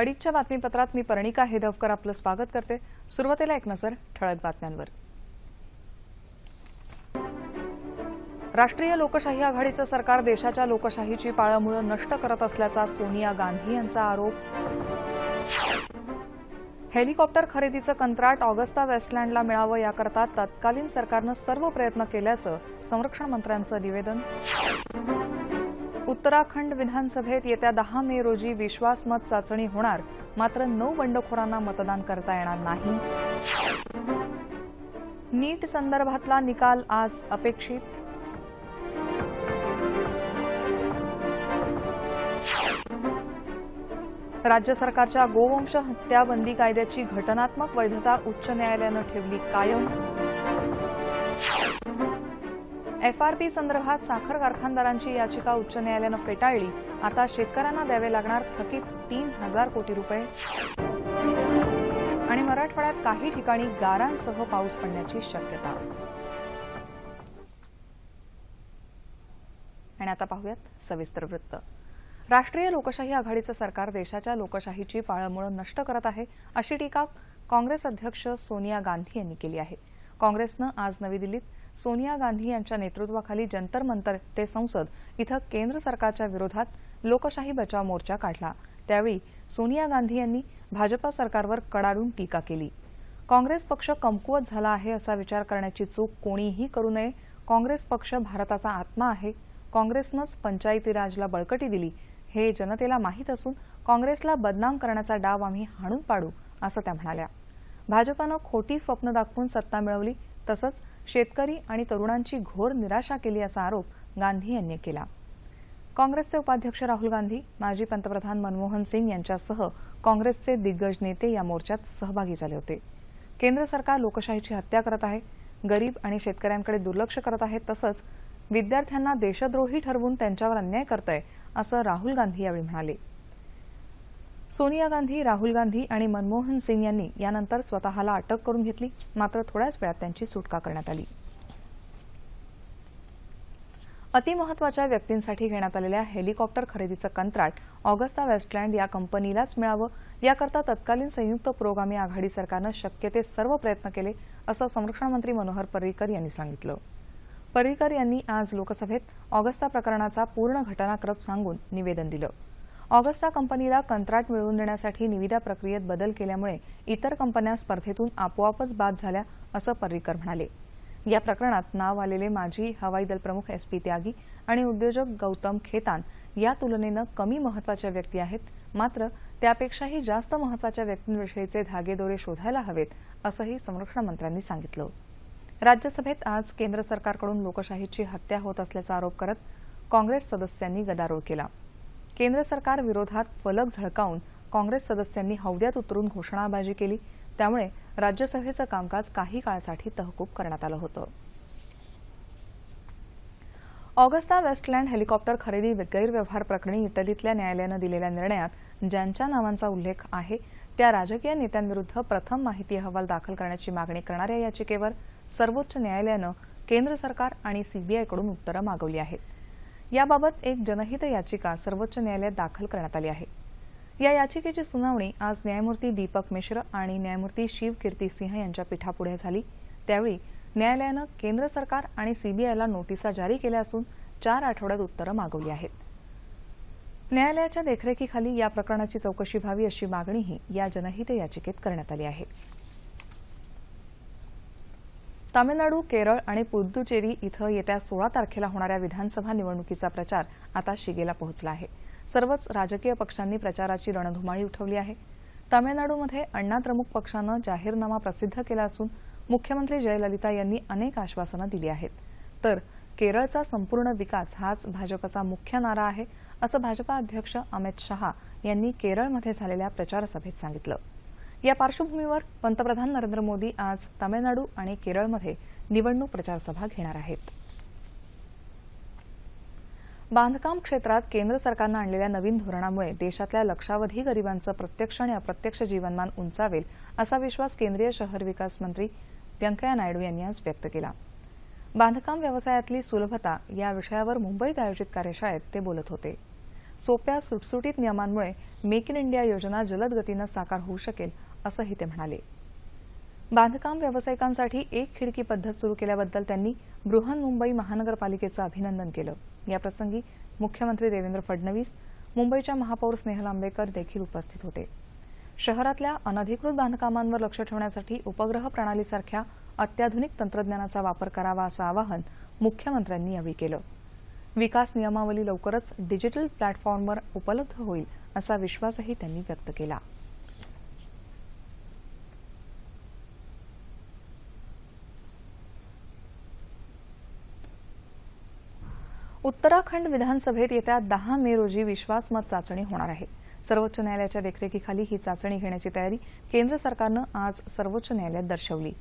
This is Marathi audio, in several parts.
अडीचच्या बातमीपत्रात मी पर्णिका हेदवकर आपलं स्वागत करते. सुरुवातीला एक नजर ठळक बातम्यांवर. राष्ट्रीय लोकशाही आघाडीचं सरकार देशाच्या लोकशाहीची पाळंमुळं नष्ट करत असल्याचा सोनिया गांधी यांचा आरोप. हेलिकॉप्टर खरेदीचं कंत्राट ऑगस्ता वेस्टलँडला मिळावं याकरता तत्कालीन सरकारनं सर्व प्रयत्न केल्याचं संरक्षण मंत्र्यांचं निवेदन. उत्तराखंड विधानसभेत येत्या दहा मे रोजी विश्वासमत चाचणी होणार. मात्र नऊ बंडखोरांना मतदान करता येणार नाही. नीट संदर्भातला निकाल आज अपेक्षित. राज्य सरकारच्या गोवंश हत्या बंदी कायद्याची घटनात्मक वैधता उच्च न्यायालयानं ठेवली कायम. एफआरपी संदर्भात साखर कारखानदारांची याचिका उच्च न्यायालयानं फेटाळली. आता शेतकऱ्यांना द्यावे लागणार थकीत तीन हजार कोटी रुपये. आणि मराठवाड्यात काही ठिकाणी गारांसह पाऊस पडण्याची शक्यता. आणि आता पाहूयात सविस्तर वृत्त. राष्ट्रीय लोकशाही आघाडीचं सरकार देशाच्या लोकशाहीची पाळंमुळं नष्ट करत आहे अशी टीका काँग्रेस अध्यक्ष सोनिया गांधी यांनी केली आहे. काँग्रेसनं आज नवी दिल्लीत सोनिया गांधी यांच्या नेतृत्वाखाली जंतर मंतर ते संसद इथं केंद्र सरकारच्या विरोधात लोकशाही बचाव मोर्चा काढला. त्यावेळी सोनिया गांधी यांनी भाजपा सरकारवर कडाडून टीका केली. काँग्रेस पक्ष कमकुवत झाला आहे असा विचार करण्याची चूक कोणीही करू नये. काँग्रेस पक्ष भारताचा आत्मा आहे. काँग्रेसनंच पंचायती राजला बळकटी दिली. हे जनतेला माहीत असून काँग्रेसला बदनाम करण्याचा डाव आम्ही हाणून पाडू असं त्या म्हणाल्या. भाजपानं खोटी स्वप्न दाखवून सत्ता मिळवली तसंच शेतकरी आणि तरुणांची घोर निराशा केली असा आरोप गांधी यांनी केला. काँग्रेसचे उपाध्यक्ष राहुल गांधी माजी पंतप्रधान मनमोहन सिंग यांच्यासह काँग्रेसचे दिग्गज नेते या मोर्चात सहभागी झाले होते. केंद्र सरकार लोकशाहीची हत्या करत आहे गरीब आणि शेतकऱ्यांकडे दुर्लक्ष करत आहे तसंच विद्यार्थ्यांना देशद्रोही ठरवून त्यांच्यावर अन्याय करतंय असं राहुल गांधी यावेळी म्हणाले. सोनिया गांधी राहुल गांधी आणि मनमोहन सिंग यांनी यानंतर स्वतःला अटक करून घेतली. मात्र थोड्याच वेळात त्यांची सुटका करण्यात आली. अतिमहत्वाच्या व्यक्तींसाठी घेण्यात आलेल्या हेलिकॉप्टर खरेदीचं कंत्राट ऑगस्टा वेस्टलँड या कंपनीलाच मिळावं. याकरता तत्कालीन संयुक्त पुरोगामी आघाडी सरकारनं शक्य ते सर्व प्रयत्न केले असं संरक्षण मंत्री मनोहर पर्रिकर यांनी सांगितलं. पर्रिकर यांनी आज लोकसभेत ऑगस्टा प्रकरणाचा पूर्ण घटनाक्रम सांगून निवेदन दिलं. ऑगस्टा कंपनीला कंत्राट मिळवून देण्यासाठी निविदा प्रक्रियेत बदल केल्यामुळे इतर कंपन्या स्पर्धेतून आपोआपच बाद झाल्या असं पर्रिकर म्हणाले. या प्रकरणात नाव आलेले माजी हवाई दल प्रमुख एस पी त्यागी आणि उद्योजक गौतम खेतान या तुलनेनं कमी महत्त्वाच्या व्यक्ती आहेत मात्र त्यापेक्षाही जास्त महत्त्वाच्या व्यक्तींविषयीचे धागेदोरे शोधायला हवेत असंही संरक्षण मंत्र्यांनी सांगितलं. राज्यसभेत आज केंद्र सरकारकडून लोकशाहीची हत्या होत असल्याचा आरोप करत काँग्रेस सदस्यांनी गदारोळ केला. केंद्र सरकार विरोधात फलक झळकावून काँग्रेस सदस्यांनी हौद्यात उतरून घोषणाबाजी केली. त्यामुळे राज्यसभेचं कामकाज काही काळासाठी तहकूब करण्यात आलं होतं. ऑगस्टा वेस्टलँड हेलिकॉप्टर खरेदी गैरव्यवहार प्रकरणी इटलीतल्या न्यायालयानं दिलेल्या निर्णयात ज्यांच्या नावांचा उल्लेख आहे त्या राजकीय नेत्यांविरुद्ध प्रथम माहिती अहवाल दाखल करण्याची मागणी करणाऱ्या याचिकेवर सर्वोच्च न्यायालयानं केंद्र सरकार आणि सीबीआयकडून उत्तरं मागवली आहेत. याबाबत एक जनहित याचिका सर्वोच्च न्यायालयात दाखल करण्यात आली आहे. या याचिकेची सुनावणी आज न्यायमूर्ती दीपक मिश्र आणि न्यायमूर्ती शिव कीर्ती सिंह यांच्या पीठापुढे झाली. त्यावेळी न्यायालयानं केंद्र सरकार आणि सीबीआयला नोटिसा जारी केल्या असून चार आठवड्यात उत्तरं मागवली आहेत. न्यायालयाच्या देखरेखीखाली या प्रकरणाची चौकशी व्हावी अशी मागणीही या जनहित याचिकेत करण्यात आली आहे. तामिळनाडू केरळ आणि पुद्दुचेरी इथं येत्या सोळा तारखेला होणाऱ्या विधानसभा निवडणुकीचा प्रचार आता शिगेला पोहोचला आहे. सर्वच राजकीय पक्षांनी प्रचाराची रणधुमाळी उठवली आहे. तामिळनाडूमध्ये अण्णा द्रमुक पक्षानं जाहीरनामा प्रसिद्ध केला असून मुख्यमंत्री जयललिता यांनी अनेक आश्वासनं दिली आहेत. तर केरळचा संपूर्ण विकास हाच भाजपचा मुख्य नारा आहे असं भाजपा अध्यक्ष अमित शहा यांनी केरळमध्ये झालेल्या प्रचारसभेत सांगितलं. या पार्श्वभूमीवर पंतप्रधान नरेंद्र मोदी आज तामिळनाडू आणि केरळमध्ये निवडणूक प्रचारसभा घेणार आहेत. बांधकाम क्षेत्रात केंद्र सरकारनं आणलेल्या नवीन धोरणामुळे देशातल्या लक्षावधी गरिबांचं प्रत्यक्ष आणि अप्रत्यक्ष जीवनमान उंचावेल असा विश्वास केंद्रीय शहर विकास मंत्री व्यंकय्या नायडू यांनी आज व्यक्त केला. बांधकाम व्यवसायातली सुलभता या विषयावर मुंबईत आयोजित कार्यशाळेत ते बोलत होते. सोप्या सुटसुटीत नियमांमुळे मेक इन इंडिया योजना जलद गतीनं साकार होऊ शकेल असंही ते म्हणाले. बांधकाम व्यावसायिकांसाठी एक खिडकी पद्धत सुरू केल्याबद्दल त्यांनी बृहन्मुंबई महानगरपालिकेचं अभिनंदन केलं. याप्रसंगी मुख्यमंत्री देवेंद्र फडणवीस मुंबईच्या महापौर स्नेहल आंबेकर देखील उपस्थित होते. शहरातल्या अनधिकृत बांधकामांवर लक्ष ठेवण्यासाठी उपग्रह प्रणालीसारख्या अत्याधुनिक तंत्रज्ञानाचा वापर करावा असं आवाहन मुख्यमंत्र्यांनी यावेळी केलं. विकास नियमावली लवकरच डिजिटल प्लॅटफॉर्मवर उपलब्ध होईल असा विश्वासही त्यांनी व्यक्त केला. उत्तराखंड विधानसभेत येत्या दहा मे रोजी विश्वासमत चाचणी होणार आहे. सर्वोच्च न्यायालयाच्या देखरेखीखाली ही चाचणी घेण्याची तयारी केंद्र सरकारनं आज सर्वोच्च न्यायालयात दर्शवली.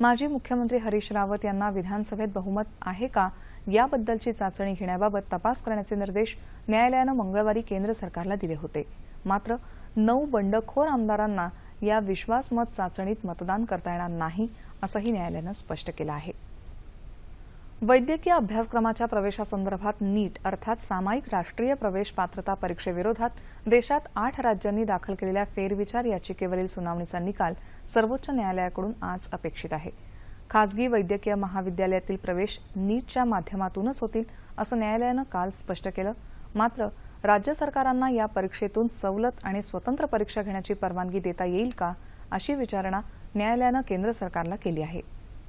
माजी मुख्यमंत्री हरीश रावत यांना विधानसभेत बहुमत आहे का याबद्दलची चाचणी घेण्याबाबत तपास करण्याचे निर्देश न्यायालयानं मंगळवारी केंद्र सरकारला दिले होते. मात्र नऊ बंडखोर आमदारांना या विश्वासमत चाचणीत मतदान करता येणार नाही असंही न्यायालयानं स्पष्ट केलं आहे. वैद्यकीय अभ्यासक्रमाच्या प्रवेशासंदर्भात नीट अर्थात सामायिक राष्ट्रीय प्रवेश पात्रता परीक्षेविरोधात देशात आठ राज्यांनी दाखल केलेल्या फेरविचार याचिकेवरील सुनावणीचा निकाल सर्वोच्च न्यायालयाकडून आज अपेक्षित आहे. खासगी वैद्यकीय महाविद्यालयातील प्रवेश नीटच्या माध्यमातूनच होतील असं न्यायालयानं काल स्पष्ट केलं. मात्र राज्य सरकारांना या परीक्षेतून सवलत आणि स्वतंत्र परीक्षा घेण्याची परवानगी देता येईल का अशी विचारणा न्यायालयानं केंद्र सरकारला केली आहे.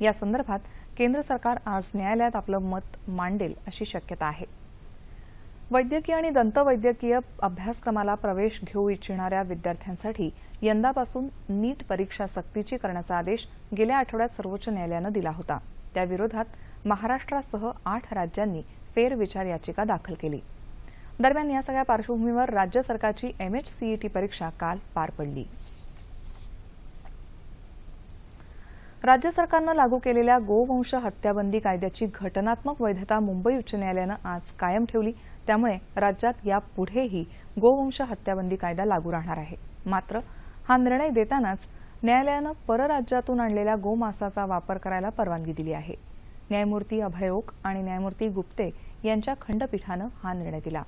या संदर्भात केंद्र सरकार आज न्यायालयात आपलं मत मांडेल अशी शक्यता आहे. वैद्यकीय आणि दंतवैद्यकीय अभ्यासक्रमाला प्रवेश घेऊ इच्छिणाऱ्या विद्यार्थ्यांसाठी यंदापासून नीट परीक्षा सक्तीची करण्याचा आदेश गेल्या आठवड्यात सर्वोच्च न्यायालयानं दिला होता. त्याविरोधात महाराष्ट्रासह आठ राज्यांनी फेरविचार याचिका दाखल केली. दरम्यान या सगळ्या पार्श्वभूमीवर राज्य सरकारची एमएचसीईटी परीक्षा काल पार पडली. राज्य सरकारनं लागू केलेल्या गोवंश हत्याबंदी कायद्याची घटनात्मक वैधता मुंबई उच्च न्यायालयानं आज कायम ठेवली. त्यामुळे राज्यात यापुढेही गोवंश हत्याबंदी कायदा लागू राहणार आहे. मात्र हा निर्णय देतानाच न्यायालयानं परराज्यातून आणलेल्या गोमासाचा वापर करायला परवानगी दिली आहे. न्यायमूर्ती अभय ओक आणि न्यायमूर्ती गुप्ते यांच्या खंडपीठानं हा निर्णय दिला.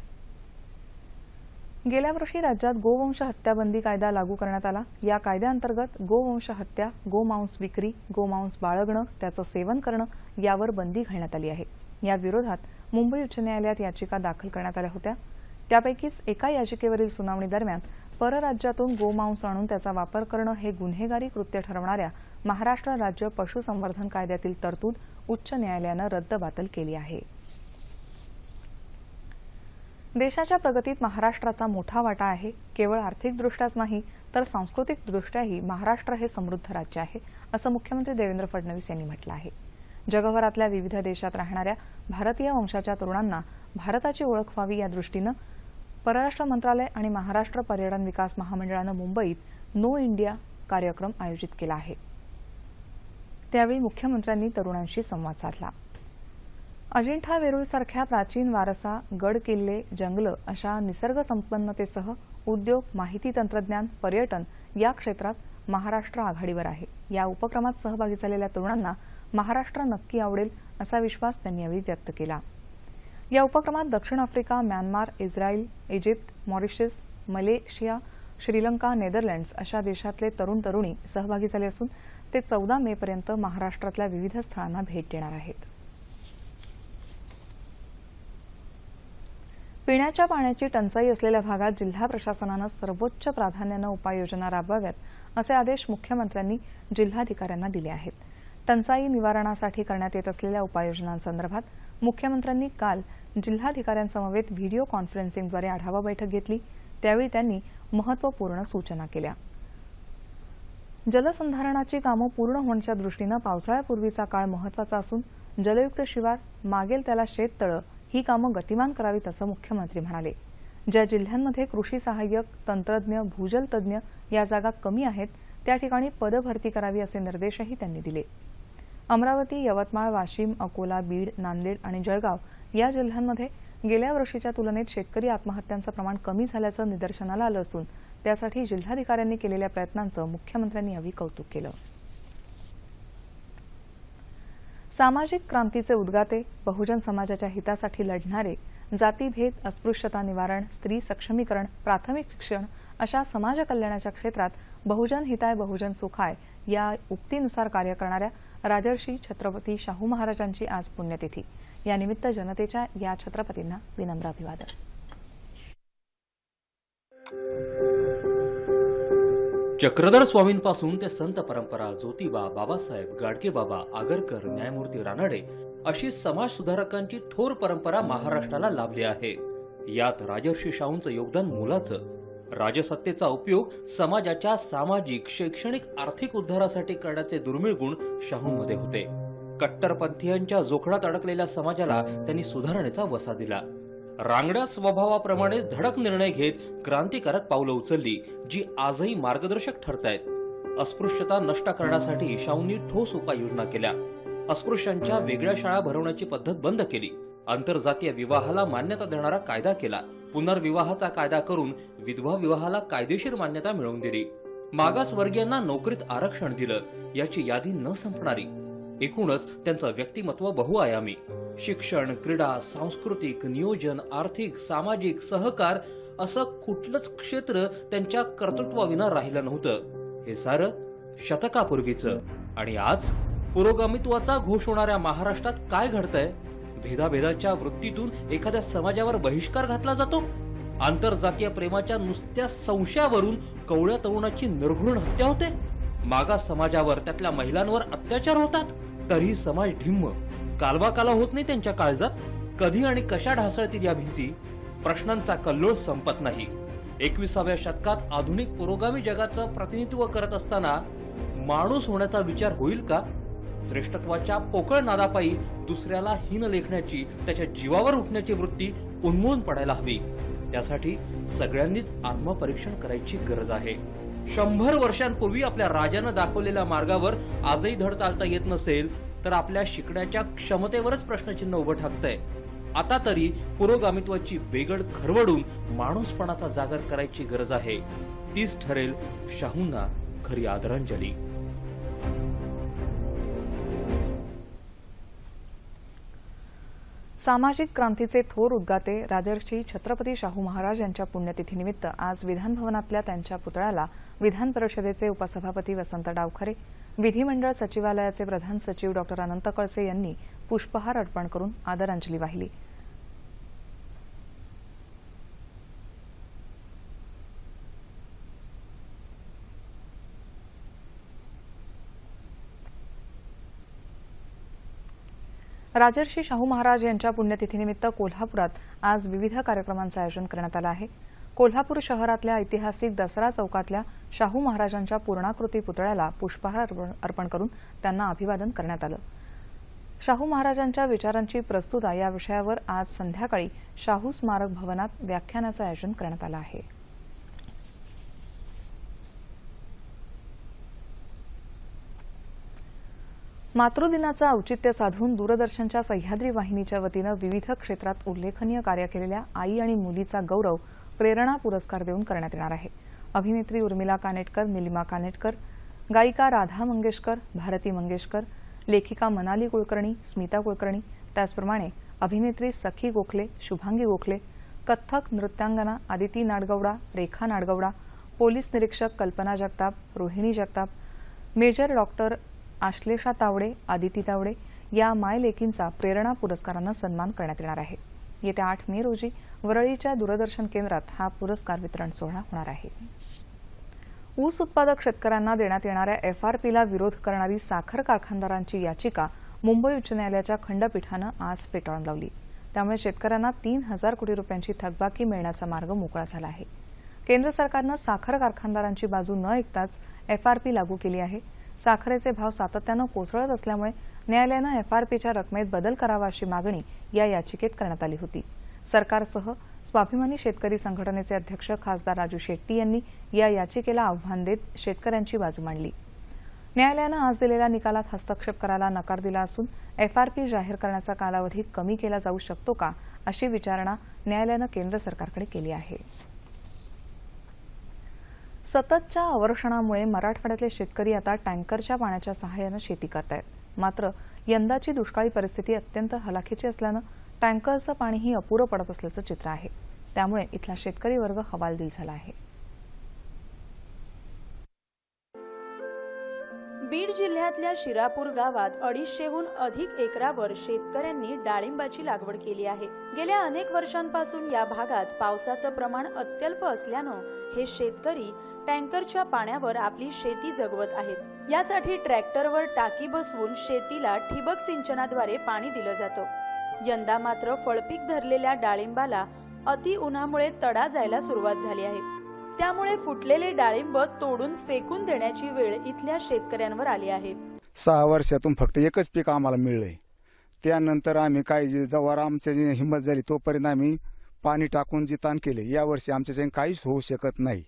गेल्या वर्षी राज्यात गोवंश हत्याबंदी कायदा लागू करण्यात आला. या कायद्याअंतर्गत गोवंश हत्या गोमांस विक्री गोमांस बाळगणं त्याचं सेवन करणं यावर बंदी घालण्यात आली आहे. या विरोधात मुंबई उच्च न्यायालयात याचिका दाखल करण्यात आल्या होत्या. त्यापैकीच एका याचिकेवरील सुनावणी दरम्यान परराज्यातून गोमांस आणून त्याचा वापर करणं हे गुन्हेगारी कृत्य ठरवणाऱ्या महाराष्ट्र राज्य पशुसंवर्धन कायद्यातील तरतूद उच्च न्यायालयानं रद्दबातल केली आहे. देशाच्या प्रगतीत महाराष्ट्राचा मोठा वाटा आहे. केवळ आर्थिकदृष्ट्याच नाही तर सांस्कृतिकदृष्ट्याही महाराष्ट्र हे समृद्ध राज्य आहे असं मुख्यमंत्री देवेंद्र फडणवीस यांनी म्हटलं आहे. जगभरातल्या विविध देशात राहणाऱ्या भारतीय वंशाच्या तरुणांना भारताची ओळख व्हावी या दृष्टीनं परराष्ट्र मंत्रालय आणि महाराष्ट्र पर्यटन विकास महामंडळानं मुंबईत नो इंडिया कार्यक्रम आयोजित केला आहे. त्यावेळी मुख्यमंत्र्यांनी तरुणांशी संवाद साधला. अजिंठा वेरूळसारख्या प्राचीन वारसा गड किल्ले जंगलं अशा निसर्ग संपन्नतेसह उद्योग माहिती तंत्रज्ञान पर्यटन या क्षेत्रात महाराष्ट्र आघाडीवर आहे. या उपक्रमात सहभागी झालेल्या तरुणांना महाराष्ट्र नक्की आवडेल असा विश्वास त्यांनी यावेळी व्यक्त केला. या उपक्रमात दक्षिण Africa Myanmar Israel Egypt Mauritius Malaysia Sri Lanka Netherlands अशा देशातले तरुण तरुणी सहभागी झाले असून ते चौदा मे पर्यंत महाराष्ट्रातल्या विविध स्थळांना भेट देणार आहेत. पिण्याच्या पाण्याची टंचाई असलेल्या भागात जिल्हा प्रशासनानं सर्वोच्च प्राधान्यानं उपाययोजना राबवाव्यात असे आदेश मुख्यमंत्र्यांनी जिल्हाधिकाऱ्यांना दिले आहेत. टंचाई निवारणासाठी करण्यात येत असलेल्या उपाययोजनांसंदर्भात मुख्यमंत्र्यांनी काल जिल्हाधिकाऱ्यांसमवेत व्हिडिओ कॉन्फरन्सिंगद्वारे आढावा बैठक घेतली. त्यावेळी त्यांनी महत्त्वपूर्ण सूचना केल्या. जलसंधारणाची कामं पूर्ण होण्याच्या दृष्टीनं पावसाळ्यापूर्वीचा काळ महत्त्वाचा असून जलयुक्त शिवार मागेल त्याला शेततळं ही कामं गतिमान करावीत असं मुख्यमंत्री म्हणाले. ज्या जिल्ह्यांमध्ये कृषी सहाय्यक तंत्रज्ञ भूजल तज्ज्ञ या जागा कमी आहेत त्या ठिकाणी पदभरती करावी असे निर्देशही त्यांनी दिले. अमरावती यवतमाळ वाशिम अकोला बीड नांदेड आणि जळगाव या जिल्ह्यांमध्ये गेल्या वर्षीच्या तुलनेत शेतकरी आत्महत्यांचं प्रमाण कमी झाल्याचं निदर्शनाला आलं असून त्यासाठी जिल्हाधिकाऱ्यांनी केलेल्या प्रयत्नांचं मुख्यमंत्र्यांनी यावेळी कौतुक केलं. सामाजिक क्रांतीचे उद्गाते बहुजन समाजाच्या हितासाठी लढणारे जातीभेद अस्पृश्यता निवारण स्त्री सक्षमीकरण प्राथमिक शिक्षण अशा समाज कल्याणाच्या क्षेत्रात बहुजन हिताय बहुजन सुखाय या उक्तीनुसार कार्य करणाऱ्या राजर्षी छत्रपती शाहू महाराजांची आज पुण्यतिथी. यानिमित्त जनतेच्या या छत्रपतींना विनम्र अभिवादन. चक्रधर स्वामींपासून ते संत परंपरा ज्योतिबा बाबासाहेब गाडगे बाबा आगरकर न्यायमूर्ती रानडे अशी समाज सुधारकांची थोर परंपरा महाराष्ट्राला लाभली आहे. यात राजर्षी शाहूंचं योगदान मोलाचं. राजसत्तेचा उपयोग समाजाच्या सामाजिक शैक्षणिक आर्थिक उद्धारासाठी करण्याचे दुर्मिळ गुण शाहूंमध्ये होते. कट्टरपंथीयांच्या जोखडात अडकलेल्या समाजाला त्यांनी सुधारणेचा वसा दिला. रांगड्या स्वभावाप्रमाणे धडक निर्णय घेत क्रांतिकारक पावलं उचलली जी आजही मार्गदर्शक ठरतायत. अस्पृश्यता नष्ट करण्यासाठी शाहूंनी ठोस उपाययोजना केल्या. अस्पृश्यांच्या वेगळ्या शाळा भरवण्याची पद्धत बंद केली. आंतरजातीय विवाहाला मान्यता देणारा कायदा केला. पुनर्विवाहाचा कायदा करून विधवा विवाहाला कायदेशीर मान्यता मिळवून दिली. मागासवर्गीयांना नोकरीत आरक्षण दिलं याची यादी न संपणारी. एकूणच त्यांचं व्यक्तिमत्व बहुआयामी. शिक्षण क्रीडा सांस्कृतिक नियोजन आर्थिक सामाजिक सहकार असं कुठलंच क्षेत्र त्यांच्या कर्तृत्वाविना राहिलं नव्हतं. हे सारं शतकापूर्वीचं. आणि आज पुरोगामित्वाचा घोष होणाऱ्या महाराष्ट्रात काय घडतंय? भेदाभेदाच्या वृत्तीतून एखाद्या समाजावर बहिष्कार घातला जातो? आंतरजातीय प्रेमाच्या नुसत्या संशयावरून कवळ्या तरुणाची निर्घृण हत्या होते? मागास समाजावर त्यातल्या महिलांवर अत्याचार होतात? तरीही समाज ढिम्म. कालवा काला होत नाही त्यांच्या काळजात? कधी आणि कशा ढासळतील या भिंती? प्रश्नांचा कल्लोळ संपत नाही. एकविसाव्या शतकात आधुनिक पुरोगामी जगाचं प्रतिनिधित्व करत असताना माणूस होण्याचा विचार होईल का? श्रेष्ठत्वाच्या पोकळ नादापायी दुसऱ्याला हीन लेखण्याची त्याच्या जीवावर उठण्याची वृत्ती उन्मळून पडायला हवी. त्यासाठी सगळ्यांनीच आत्मपरीक्षण करायची गरज आहे. शंभर वर्षांपूर्वी आपल्या राजानं दाखवलेल्या मार्गावर आजही धड चालता येत नसेल तर आपल्या शिकण्याच्या क्षमतेवरच प्रश्नचिन्ह उभं ठाकतंय. आता तरी पुरोगामित्वाची बेगड खरवडून माणूसपणाचा जागर करायची गरज आहे. तीच ठरेल शाहूंना खरी आदरांजली. सामाजिक क्रांतीचे थोर उद्गाते राजर्षी छत्रपती शाहू महाराज यांच्या पुण्यतिथीनिमित्त आज विधानभवनातल्या त्यांच्या पुतळ्याला विधान परिषदेचे उपसभापती वसंत डावखरे विधिमंडळ सचिवालयाचे प्रधान सचिव डॉ अनंत कळसे यांनी पुष्पहार अर्पण करून आदरांजली वाहिली. राजर्षी शाहू महाराज यांच्या पुण्यतिथीनिमित्त कोल्हापुरात आज विविध कार्यक्रमांचं आयोजन करण्यात आलं आहे. कोल्हापूर शहरातल्या ऐतिहासिक दसरा चौकातल्या शाहू महाराजांच्या पूर्णाकृती पुतळ्याला पुष्पहार अर्पण- अर्पण करून त्यांना अभिवादन करण्यात आलं. शाहू महाराजांच्या विचारांची प्रस्तुता या विषयावर आज संध्याकाळी शाहू स्मारक भवनात व्याख्यानाचं आयोजन करण्यात आलं आहे. मातृदिनाचं औचित्य साधून दूरदर्शनच्या सह्याद्री वाहिनीच्या वतीनं विविध क्षेत्रात उल्लेखनीय कार्य केलेल्या आई आणि मुलीचा गौरव प्रेरणा पुरस्कार देऊन करण्यात येणार आहे. अभिनेत्री उर्मिला कानेटकर निलिमा कानेटकर गायिका राधा मंगेशकर भारती मंगेशकर लेखिका मनाली कुलकर्णी स्मिता कुलकर्णी त्याचप्रमाणे अभिनेत्री सखी गोखले शुभांगी गोखले कथ्थक नृत्यांगना आदिती नाडगौडा रेखा नाडगौडा पोलीस निरीक्षक कल्पना जगताप रोहिणी जगताप मेजर डॉक्टर आश्लेषा तावडे आदिती तावडे या मायलेकींचा प्रेरणा पुरस्कारानं सन्मान करण्यात येणार आहे. येत्या आठ मे रोजी वरळीच्या दूरदर्शन केंद्रात हा पुरस्कार वितरण सोहळा होणार आहे. ऊस उत्पादक शेतकऱ्यांना देण्यात येणाऱ्या एफआरपीला विरोध करणारी साखर कारखानदारांची याचिका मुंबई उच्च न्यायालयाच्या खंडपीठानं आज फेटाळून लावली. त्यामुळे शेतकऱ्यांना तीन हजार कोटी रुपयांची थकबाकी मिळण्याचा मार्ग मोकळा झाला आहे. केंद्र सरकारनं साखर कारखानदारांची बाजू न ऐकताच एफआरपी लागू केली आहे. साखरेचे भाव सातत्यानं कोसळत असल्यामुळे न्यायालयानं एफआरपीच्या रकमेत बदल करावा अशी मागणी या याचिकेत करण्यात आली होती. सरकारसह स्वाभिमानी शेतकरी संघटनेचे अध्यक्ष खासदार राजू शेट्टी यांनी या याचिकेला आव्हान देत शेतकऱ्यांची बाजू मांडली. न्यायालयानं आज दिलेल्या निकालात हस्तक्षेप करायला नकार दिला असून एफआरपी जाहीर करण्याचा कालावधी कमी केला जाऊ शकतो का अशी विचारणा न्यायालयानं केंद्र सरकारकडे केली आहे. सततच्या अवर्षणामुळे मराठवाड्यातले शेतकरी आता टँकरच्या पाण्याच्या सहाय्यानं शेती करतायत. मात्र यंदाची दुष्काळी परिस्थिती अत्यंत हलाखीची असल्यानं टँकरचं पाणीही अपुरं पडत असल्याचं चित्र आहे. त्यामुळे इथला शेतकरी वर्ग हवालदिल झाला आहे. बीड जिल्ह्यातल्या शिरापूर गावात अडीचशेहून अधिक एकरावर शेतकऱ्यांनी डाळिंबाची लागवड केली आहे. गेल्या अनेक वर्षांपासून या भागात पावसाचं प्रमाण अत्यल्प असल्यानं हे शेतकरी टँकरच्या पाण्यावर आपली शेती जगवत आहेत. यासाठी ट्रॅक्टरवर टाकी बसवून शेतीला ठिबक सिंचनाद्वारे पाणी दिलं जातं. यंदा मात्र फळपीक धरलेल्या डाळिंबाला अति उन्हामुळे तडा जायला सुरुवात झाली आहे. त्यामुळे फुटलेले डाळिंब तोडून फेकून देण्याची वेळ इथल्या शेतकऱ्यांवर आली आहे. सहा वर्षातून फक्त एकच पीक आम्हाला मिळलंय. त्यानंतर आम्ही काय जे जवळ आमच्या जी हिंमत झाली तोपर्यंत आम्ही पाणी टाकून जी ताण केले यावर्षी आमच्या काहीच होऊ शकत नाही.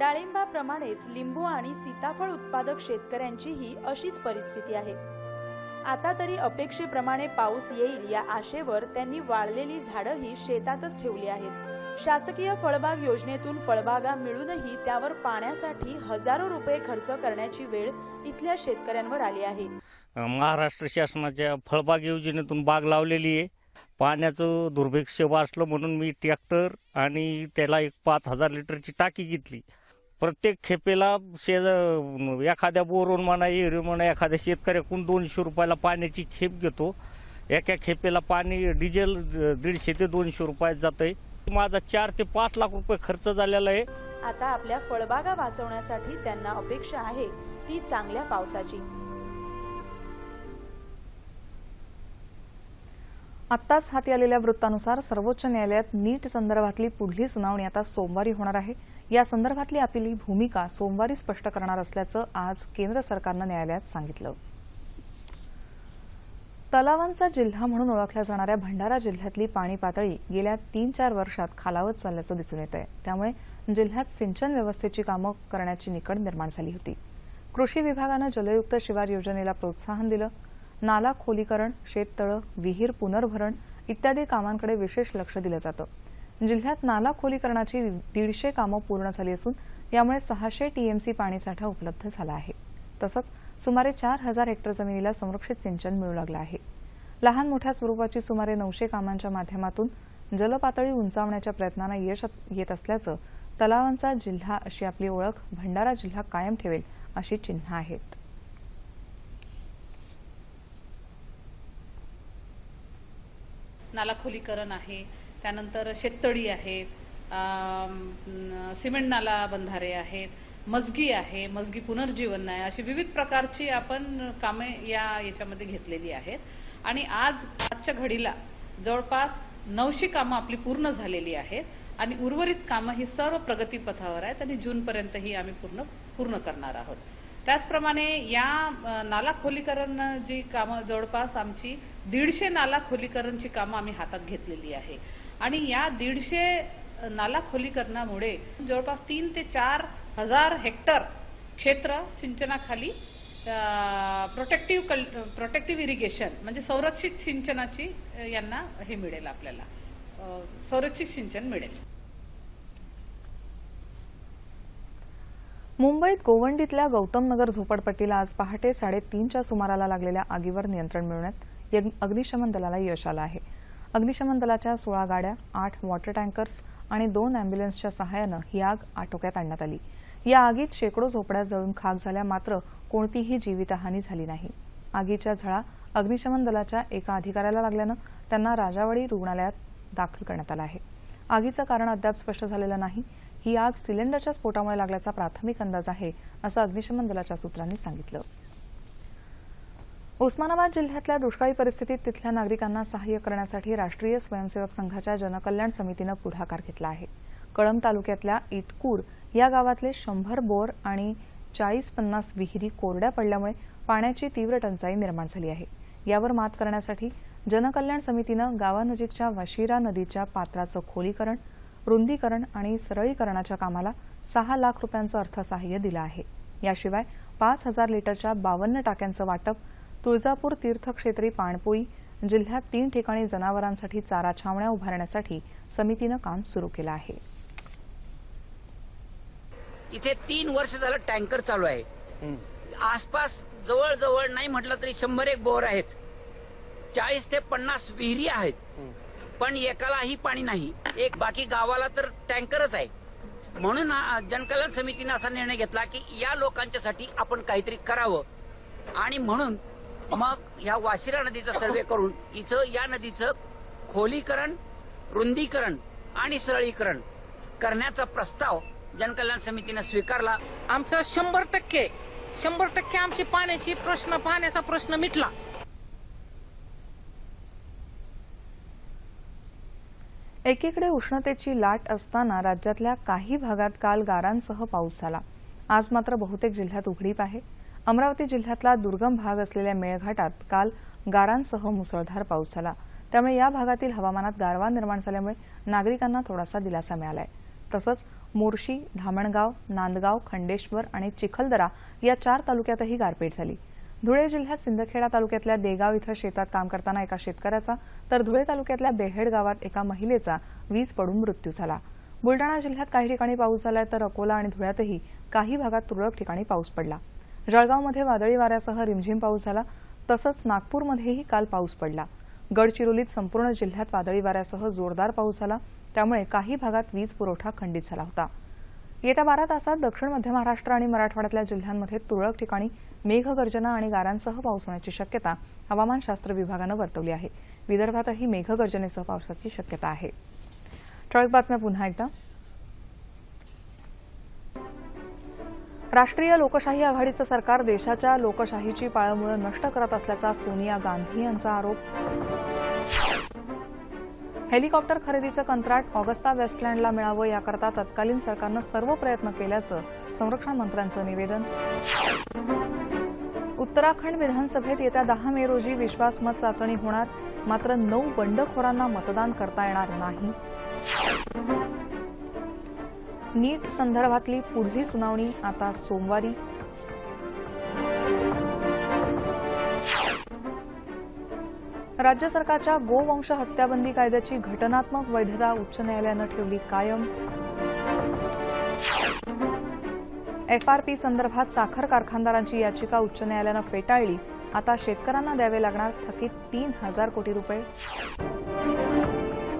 डाळिंबाप्रमाणेच लिंबू आणि सीताफळ उत्पादक शेतकऱ्यांचीही अशीच परिस्थिती आहे. आता तरी अपेक्षेप्रमाणे पाऊस येईल या आशेवर त्यांनी वाळलेली झाडंही शेतातच ठेवली आहेत. शासकीय फळबाग योजनेतून फळबागा मिळूनही त्यावर पाण्यासाठी हजारो रुपये खर्च करण्याची वेळ इथल्या शेतकऱ्यांवर आली आहे. महाराष्ट्र शासनाच्या फळबाग योजनेतून बाग लावलेली आहे. पाण्याचं दुर्भिक्ष वाचलं म्हणून मी ट्रॅक्टर आणि त्याला एक पाच हजार लिटरची टाकी घेतली. प्रत्येक खेपेला शेज एखाद्या बोरून म्हणा एरी म्हणा एखाद्या शेतकऱ्याकडून दोनशे रुपयाला पाण्याची खेप घेतो. एका खेपेला पाणी डिझेल दीडशे ते दोनशे रुपयात जातंय. माझा चार ते पाच लाख रुपये खर्च झालेला आहे. आता आपल्या फळबागा वाचवण्यासाठी त्यांना अपेक्षा आहे. ती चांगल्या पावसाची. आत्ताच हाती आलेल्या वृत्तानुसार सर्वोच्च न्यायालयात नीट संदर्भातली पुढली सुनावणी आता सोमवारी होणार आहे. या संदर्भातली आपली भूमिका सोमवारी स्पष्ट करणार असल्याचं आज केंद्र सरकारनं न्यायालयात सांगितलं. तलावांचा जिल्हा म्हणून ओळखल्या जाणाऱ्या भंडारा जिल्ह्यातली पाणी पातळी गेल्या तीन चार वर्षात खालावत चालल्याचं दिसून येत आहे त्यामुळे जिल्ह्यात सिंचन व्यवस्थेची कामं करण्याची निकड निर्माण झाली होती. कृषी विभागानं जलयुक्त शिवार योजनेला प्रोत्साहन दिलं. नाला खोलीकरण शेततळं विहीर पुनर्भरण इत्यादी कामांकडे विशेष लक्ष दिलं जातं. जिल्ह्यात नाला खोलीकरणाची दीडशे कामं पूर्ण झाली असून यामुळे सहाशे टीएमसी पाणीसाठा उपलब्ध झाला आहे. तसंच सुमारे चार हजार हेक्टर जमिनीला संरक्षित सिंचन मिळू लागलं आहे. लहान मोठ्या स्वरूपाची सुमारे नऊशे कामांच्या माध्यमातून जलपातळी उंचावण्याच्या प्रयत्नांना यश येत असल्याचं तलावांचा जिल्हा अशी आपली ओळख भंडारा जिल्हा कायम ठेवेल अशी चिन्ह आहेत. नालाखोलीकरण आहे त्यानंतर शेततळी आहेत सिमेंट नाला बंधारे आहेत मजगी आहे मजगी पुनर्जीवन आहे अशी विविध प्रकारची आपण कामे या याच्यामध्ये घेतलेली आहेत. आणि आज आजच्या घडीला जवळपास नऊशे कामं आपली पूर्ण झालेली आहेत आणि उर्वरित कामं ही सर्व प्रगतीपथावर आहेत आणि जूनपर्यंत ही आम्ही पूर्ण पूर्ण करणार आहोत. त्याचप्रमाणे या नाला खोलीकरण जी कामं जवळपास आमची दीडशे नाला खोलीकरणची कामं आम्ही हातात घेतलेली आहे. आणि या दीडशे नाला खोलीकरणामुळे जवळपास तीन ते चार हजार हेक्टर क्षेत्र सिंचनाखाली प्रोटेक्टिव्ह प्रोटेक्टिव्ह इरिगेशन म्हणजे संरक्षित सिंचनाची यांना हे मिळेल आपल्याला. संरक्षित सिंचन मिळेल. मुंबईत गोवंडीतल्या गौतम नगर झोपडपट्टीला आज पहाटे साडेतीनच्या सुमाराला लागलेल्या आगीवर नियंत्रण मिळवण्यात अग्निशमन दलाला यश आलं आहे. अग्निशमन दलाच्या सोळा गाड्या आठ वॉटर टँकर्स आणि दोन अँब्युलन्सच्या सहाय्यानं ही आग आटोक्यात आणण्यात आली. या आगीत शेकडो झोपड्या जळून खाक झाल्या मात्र कोणतीही जीवितहानी झाली नाही. आगीच्या झळा अग्निशमन दलाच्या एका अधिकाऱ्याला लागल्यानं त्यांना राजावाडी रुग्णालयात दाखल करण्यात आलं आहे. आगीचं कारण अद्याप स्पष्ट झालेलं नाही. ही आग सिलेंडरच्या स्फोटामुळे लागल्याचा प्राथमिक अंदाज आहे असं अग्निशमन दलाच्या सूत्रांनी सांगितलं. उस्मानाबाद जिल्ह्यातल्या दुष्काळी परिस्थितीत तिथल्या नागरिकांना सहाय्य करण्यासाठी राष्ट्रीय स्वयंसेवक संघाच्या जनकल्याण समितीनं पुढाकार घेतला आहे. कळंब तालुक्यातल्या इटकूर या गावातले शंभर बोर आणि चाळीस पन्नास विहिरी कोरड्या पडल्यामुळे पाण्याची तीव्र टंचाई निर्माण झाली आहे. यावर मात करण्यासाठी जनकल्याण समितीनं गावानजीकच्या वशिरा नदीच्या पात्राचं खोलीकरण रुंदीकरण आणि सरळीकरणाच्या कामाला सहा लाख रुपयांचं अर्थसहाय्य दिलं आहे. याशिवाय पाच हजार लिटरच्या बावन्न टाक्यांचं वाटप तुळजापूर तीर्थक्षेत्री पाणपोई जिल्ह्यात तीन ठिकाणी जनावरांसाठी चारा छावण्या उभारण्यासाठी समितीनं काम सुरू केलं आहे. इथे तीन वर्ष झालं टँकर चालू आहे. आसपास जवळजवळ नाही म्हटलं तरी शंभर एक बोर आहेत. चाळीस ते पन्नास विहिरी आहेत. पण एकालाही पाणी नाही. एक बाकी गावाला तर टँकरच आहे. म्हणून जनकल्याण समितीने असा निर्णय घेतला की या लोकांच्यासाठी आपण काहीतरी करावं. आणि म्हणून मग ह्या वाशिरा नदीचा सर्वे करून इथं या नदीचं खोलीकरण रुंदीकरण आणि सरळीकरण करण्याचा प्रस्ताव जनकल्याण समितीने स्वीकारला. आमचं शंभर टक्के शंभर टक्के आमची पाण्याची प्रश्न पाण्याचा प्रश्न मिटला. एकीकडे उष्णतेची लाट असताना राज्यातल्या काही भागात काल गारांसह पाऊस झाला. आज मात्र बहुतेक जिल्ह्यात उघडीप आहे. अमरावती जिल्ह्यातला दुर्गम भाग असलेल्या मेळघाटात काल गारांसह मुसळधार पाऊस झाला. त्यामुळे या भागातील हवामानात गारवा निर्माण झाल्यामुळे नागरिकांना थोडासा दिलासा मिळालाय. तसंच मोर्शी धामणगाव नांदगाव खंडेश्वर आणि चिखलदरा या चार तालुक्यातही गारपीट झाली. धुळे जिल्ह्यात सिंदखेडा तालुक्यातल्या देगाव इथं शेतात काम करताना एका शेतकऱ्याचा तर धुळे तालुक्यातल्या बेहेड गावात एका महिलेचा वीज पडून मृत्यू झाला. बुलडाणा जिल्ह्यात काही ठिकाणी पाऊस झालाय तर अकोला आणि धुळ्यातही काही भागात तुरळक ठिकाणी पाऊस पडला. जळगावमध्ये वादळी वाऱ्यासह रिमझिम पाऊस झाला. तसंच नागपूरमध्येही काल पाऊस पडला. गडचिरोलीत संपूर्ण जिल्ह्यात वादळी वाऱ्यासह जोरदार पाऊस झाला. त्यामुळे काही भागात वीज पुरवठा खंडित झाला होता. येत्या बारा तासात दक्षिण मध्य महाराष्ट्र आणि मराठवाड्यातल्या जिल्ह्यांमध्ये तुरळक ठिकाणी मेघगर्जना आणि गारांसह पाऊस होण्याची शक्यता हवामानशास्त्र विभागानं वर्तवली आहे. विदर्भातही मेघगर्जनेसह पावसाची शक्यता आहे. ठळक बातम्या पुन्हा एकदा. राष्ट्रीय लोकशाही आघाडीचं सरकार देशाच्या लोकशाहीची पाळंमुळं नष्ट करत असल्याचा सोनिया गांधी यांचा आरोप. हेलिकॉप्टर खरेदीचं कंत्राट ऑगस्ता वेस्टलँडला मिळावं याकरता तत्कालीन सरकारनं सर्व प्रयत्न केल्याचं संरक्षण मंत्र्यांचं निवेदन. उत्तराखंड विधानसभेत येत्या दहा मे रोजी विश्वासमत चाचणी होणार मात्र नऊ बंडखोरांना मतदान करता येणार नाही. नीट संदर्भातली पुढली सुनावणी आता सोमवारी. राज्य सरकारच्या गोवंश हत्याबंदी कायद्याची घटनात्मक वैधता उच्च न्यायालयानं ठेवली कायम. एफआरपी संदर्भात साखर कारखानदारांची याचिका उच्च न्यायालयानं फेटाळली. आता शेतकऱ्यांना द्यावे लागणार थकीत तीन हजार कोटी रुपये.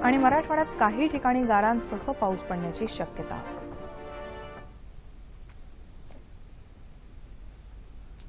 आणि मराठवाड्यात काही ठिकाणी गारांसह पाऊस पडण्याची शक्यता.